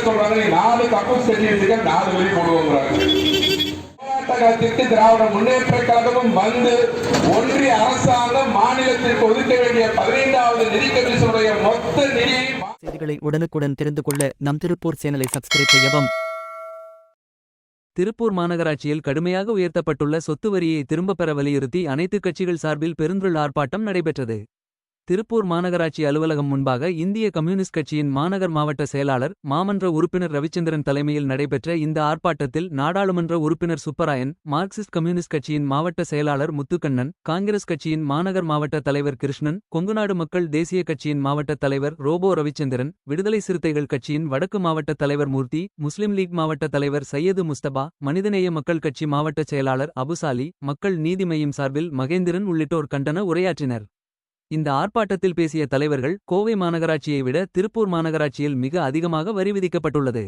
சொல்றாங்க? நீ நாலு கக்கூஸ் கட்டி வச்சுக்க நாலு வரி போடுவோங்கிறாங்க. போராட்ட காலத்திற்கு திராவிட முன்னேற்ற கழகமும் வந்து ஒன்றிய அரசாங்கம் மாநிலத்திற்கு ஒதுக்க வேண்டிய பதினைந்தாவது நிதி கமிஷனுடைய மொத்த நிதியை செய்திகளை உடனுக்குடன் தெரிந்து கொள்ள நம் திருப்பூர் சேனலை சப்ஸ்கிரைப் செய்யவும். திருப்பூர் மாநகராட்சியில் கடுமையாக உயர்த்தப்பட்டுள்ள சொத்து வரியை திரும்பப் பெற வலியுறுத்தி அனைத்து கட்சிகள் சார்பில் பெருந்திரள் ஆர்ப்பாட்டம் நடைபெற்றது. திருப்பூர் மாநகராட்சி அலுவலகம் முன்பாக இந்திய கம்யூனிஸ்ட் கட்சியின் மாநகர் மாவட்ட செயலாளர் மாமன்ற உறுப்பினர் ரவிச்சந்திரன் தலைமையில் நடைபெற்ற இந்த ஆர்ப்பாட்டத்தில் நாடாளுமன்ற உறுப்பினர் சுப்பராயன் மார்க்சிஸ்ட் கம்யூனிஸ்ட் கட்சியின் மாவட்ட செயலாளர் முத்துக்கண்ணன் காங்கிரஸ் கட்சியின் மாநகர் மாவட்ட தலைவர் கிருஷ்ணன் கொங்குநாடு மக்கள் தேசிய கட்சியின் மாவட்ட தலைவர் ரோபோ ரவிச்சந்திரன் விடுதலை சிறுத்தைகள் கட்சியின் வடக்கு மாவட்ட தலைவர் மூர்த்தி முஸ்லிம் லீக் மாவட்ட தலைவர் சையது முஸ்தபா மனிதநேய மக்கள் கட்சி மாவட்ட செயலாளர் அபுசாலி மக்கள் நீதிமயம் சார்பில் மகேந்திரன் உள்ளிட்டோர் கண்டன உரையாற்றினர். இந்த ஆர்ப்பாட்டத்தில் பேசிய தலைவர்கள் கோவை மாநகராட்சியை விட திருப்பூர் மாநகராட்சியில் மிக அதிகமாக வரி விதிக்கப்பட்டுள்ளது.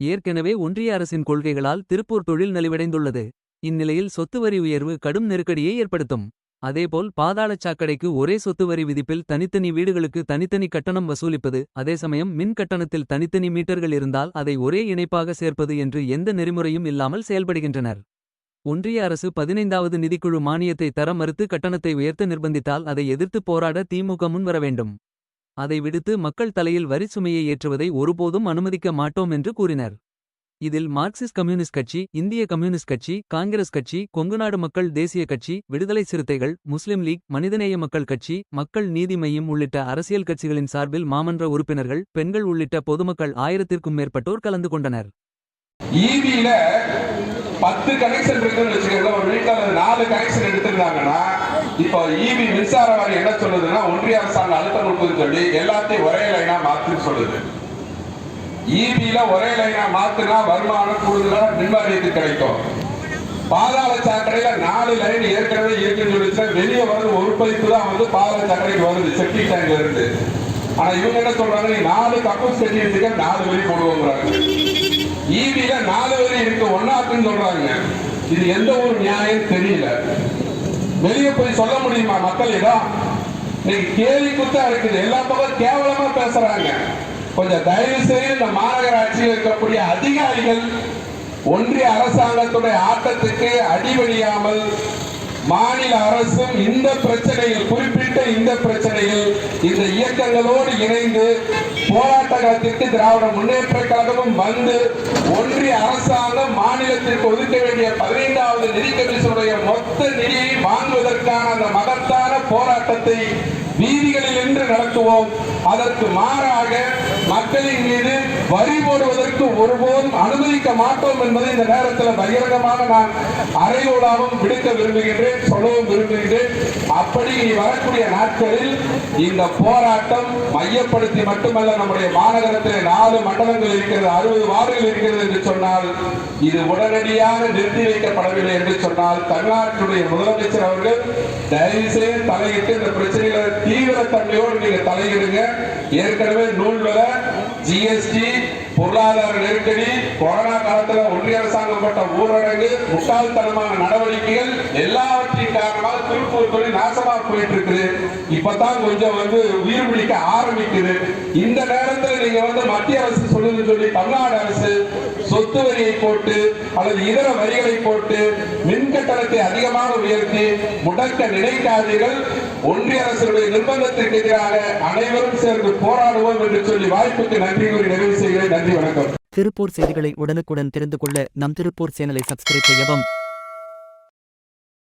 ஏற்கனவே ஒன்றிய அரசின் கொள்கைகளால் திருப்பூர் தொழில் நலிவடைந்துள்ளது. இந்நிலையில் சொத்து வரி உயர்வு கடும் நெருக்கடியை ஏற்படுத்தும். அதேபோல் பாதாளச் சாக்கடைக்கு ஒரே சொத்து வரி விதிப்பில் தனித்தனி வீடுகளுக்கு தனித்தனி கட்டணம் வசூலிப்பது அதே சமயம் மின் கட்டணத்தில் தனித்தனி மீட்டர்கள் இருந்தால் அதை ஒரே இணைப்பாக சேர்ப்பது என்று எந்த நெறிமுறையும் இல்லாமல் செயல்படுகின்றனர். ஒன்றிய அரசு பதினைந்தாவது நிதிக்குழு மானியத்தை தர மறுத்து கட்டணத்தை உயர்த்த நிர்பந்தித்தால் அதை எதிர்த்து போராட திமுக முன்வர வேண்டும். அதை விடுத்து மக்கள் தலையில் வரி சுமையை ஏற்றுவதை ஒருபோதும் அனுமதிக்க மாட்டோம் என்று கூறினர். இதில் மார்க்சிஸ்ட் கம்யூனிஸ்ட் கட்சி இந்திய கம்யூனிஸ்ட் கட்சி காங்கிரஸ் கட்சி கொங்குநாடு மக்கள் தேசிய கட்சி விடுதலை சிறுத்தைகள் முஸ்லிம் லீக் மனிதநேய மக்கள் கட்சி மக்கள் நீதி மையம் உள்ளிட்ட அரசியல் கட்சிகளின் சார்பில் மாமன்ற உறுப்பினர்கள் பெண்கள் உள்ளிட்ட பொதுமக்கள் ஆயிரத்திற்கும் மேற்பட்டோர் கலந்து கொண்டனர். பத்து கனெக்ஷன் இருக்குன்னு வச்சுக்கோங்க ஒரு நாலு கனெக்ஷன் எடுத்திருந்தாங்கன்னா இப்போ ஈபி மின்சார வாரியம் என்ன சொல்லுதுன்னா ஒன்றிய அரசாங்கம் அழுத்தம் கொடுக்குதுன்னு சொல்லி எல்லாத்தையும் ஒரே லைனா மாத்துன்னு சொல்லுது. ஈபியில ஒரே லைனா மாத்துனா வருமானம் கூடுதலா மின்வாரியத்துக்கு கிடைக்கும். பாதாள சாக்கடையில நாலு லைன் ஏற்கனவே இருக்குன்னு சொல்லிச்சுன்னா வெளியே வந்து ஒரு பைப்பு தான் வந்து பாதாள சாக்கடைக்கு வருது செப்டிக் டேங்க்ல இருந்து. ஆனா இவங்க என்ன சொல்றாங்க நீ நாலு கப்பல் செட்டி நாலு வரி போடுவோங்கிறாங்க. ஈவில நாலு வரி இருக்கு ஒன்னாக்குன்னு சொல்றாங்க இது எந்த ஒரு நியாயம் தெரியல. வெளியே போய் சொல்ல முடியுமா? மக்கள் இடம் இன்னைக்கு கேலி குத்தா இருக்குது. எல்லா பக்கம் கேவலமா பேசுறாங்க. கொஞ்சம் தயவு செய்து இந்த மாநகராட்சியில் இருக்கக்கூடிய அதிகாரிகள் ஒன்றிய அரசாங்கத்துடைய ஆட்டத்துக்கு அடிபணியாமல் மாநில அரசும் இந்த பிரச்சனையில் குறிப்பிட்ட இந்த பிரச்சனையில் இந்த இயக்கங்களோடு இணைந்து போராட்ட காலத்திற்கு திராவிட முன்னேற்ற கழகமும் வந்து ஒன்றிய அரசாங்கம் மாநிலத்திற்கு ஒதுக்க வேண்டிய பதினைந்தாவது நிதி கமிஷனுடைய மொத்த நிதியை வாங்குவதற்கான அந்த மகத்தான போராட்டத்தை வீதிகளில் இன்று நடத்துவோம். அதற்கு மாறாக மக்களின் மீது வரி போடுவதற்கு ஒருபோதும் அனுமதிக்க மாட்டோம் என்பதை இந்த நேரத்தில் பகிரங்கமாக நான் அறைகூடாவும் விடுக்க விரும்புகின்றேன் சொல்லவும் விரும்புகின்றேன். அப்படி இனி வரக்கூடிய நாட்களில் இந்த போராட்டம் மையப்படுத்தி மட்டுமல்ல நம்முடைய மாநகரத்தில் நாலு மண்டலங்கள் இருக்கிறது அறுபது வார்டுகள் இருக்கிறது என்று சொன்னால் இது உடனடியாக நிறுத்தி வைக்கப்படவில்லை என்று சொன்னால் தமிழ்நாட்டுடைய முதலமைச்சர் அவர்கள் தயவு செய்து தலையிட்டு இந்த பிரச்சனைகளை தீவிரத்தன்மையோடு நீங்க தலையிடுங்க. ஏற்கனவே நூல் விலை ஜிஎஸ்டி பொருளாதார நெருக்கடி கொரோனா காலத்துல ஒன்றிய அரசாங்கம் பட்ட ஊரடங்கு முட்டாள்தனமான நடவடிக்கைகள் எல்லாவற்றின் காரணமாக திருப்பூர் தொழில் நாசமா போயிட்டு இருக்குது. இப்பதான் கொஞ்சம் வந்து உயிர் பிடிக்க ஆரம்பிக்குது. இந்த நேரத்தில் நீங்க வந்து மத்திய அரசு சொல்லுதுன்னு சொல்லி தமிழ்நாடு அரசு சொத்து வரியை போட்டு அல்லது இதர வரிகளை போட்டு மின் கட்டணத்தை அதிகமாக உயர்த்தி முடக்க நினைக்காதீர்கள். ஒன்றிய அரசுடைய நிர்பந்தத்திற்கு எதிராக அனைவரும் சேர்ந்து போராடுவோம் என்று சொல்லி வாய்ப்புக்கு நன்றி கூறி நிறைவு செய்கிறேன். நன்றி வணக்கம். திருப்பூர் செய்திகளை உடனுக்குடன் தெரிந்து கொள்ள நம் திருப்பூர் சேனலை சப்ஸ்கிரைப் செய்யவும்